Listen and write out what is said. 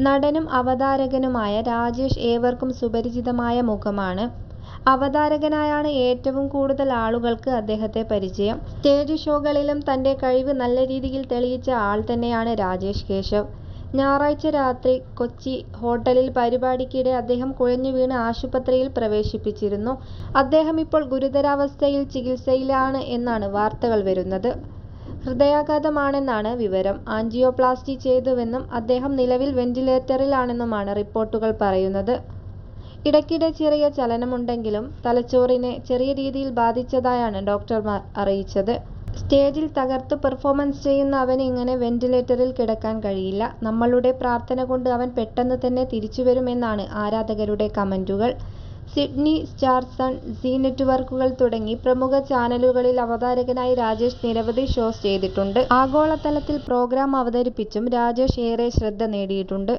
നടനും അവതാരകനുമായ രാജേഷ് ഏവർക്കും സുപരിചിതമായ മുഖമാണ്. അവതാരകനായാണ് ഏറ്റവും കൂടുതൽ ആളുകൾക്ക് അദ്ദേഹത്തെ പരിചയം. സ്റ്റേജ് ഷോകളിലും തന്റെ കഴിവ് നല്ല രീതിയിൽ തെളിയിച്ച ആൾ തന്നെയാണ് രാജേഷ് കേശവ്. ഞായറാഴ്ച രാത്രി കൊച്ചി ഹോട്ടലിൽ പരിപാടിക്കിടെ അദ്ദേഹം കുഴഞ്ഞു കുഴഞ്ഞുവീണ് ആശുപത്രിയിൽ പ്രവേശിപ്പിച്ചിരുന്നു. അദ്ദേഹം ഇപ്പോൾ ഗുരുതരാവസ്ഥയിൽ ചികിത്സയിലാണ് എന്നാണ് വാർത്തകൾ വരുന്നത്. ഹൃദയാഘാതമാണെന്നാണ് വിവരം. ആൻജിയോപ്ലാസ്റ്റി ചെയ്തുവെന്നും അദ്ദേഹം നിലവിൽ വെന്റിലേറ്ററിലാണെന്നുമാണ് റിപ്പോർട്ടുകൾ പറയുന്നത്. ഇടയ്ക്കിടെ ചെറിയ ചലനമുണ്ടെങ്കിലും തലച്ചോറിനെ ചെറിയ രീതിയിൽ ബാധിച്ചതായാണ് ഡോക്ടർമാർ അറിയിച്ചത്. സ്റ്റേജിൽ തകർത്ത് പെർഫോമൻസ് ചെയ്യുന്ന അവന് ഇങ്ങനെ വെന്റിലേറ്ററിൽ കിടക്കാൻ കഴിയില്ല. നമ്മളുടെ പ്രാർത്ഥന കൊണ്ട് അവൻ പെട്ടെന്ന് തന്നെ തിരിച്ചു വരുമെന്നാണ് ആരാധകരുടെ കമന്റുകൾ. സിഡ്നി, സ്റ്റാർ സൺ, സീ നെറ്റ്വർക്കുകൾ തുടങ്ങി പ്രമുഖ ചാനലുകളിൽ അവതാരകനായി രാജേഷ് നിരവധി ഷോസ് ചെയ്തിട്ടുണ്ട്. ആഗോളതലത്തിൽ പ്രോഗ്രാം അവതരിപ്പിച്ചും രാജേഷ് ഏറെ ശ്രദ്ധ നേടിയിട്ടുണ്ട്.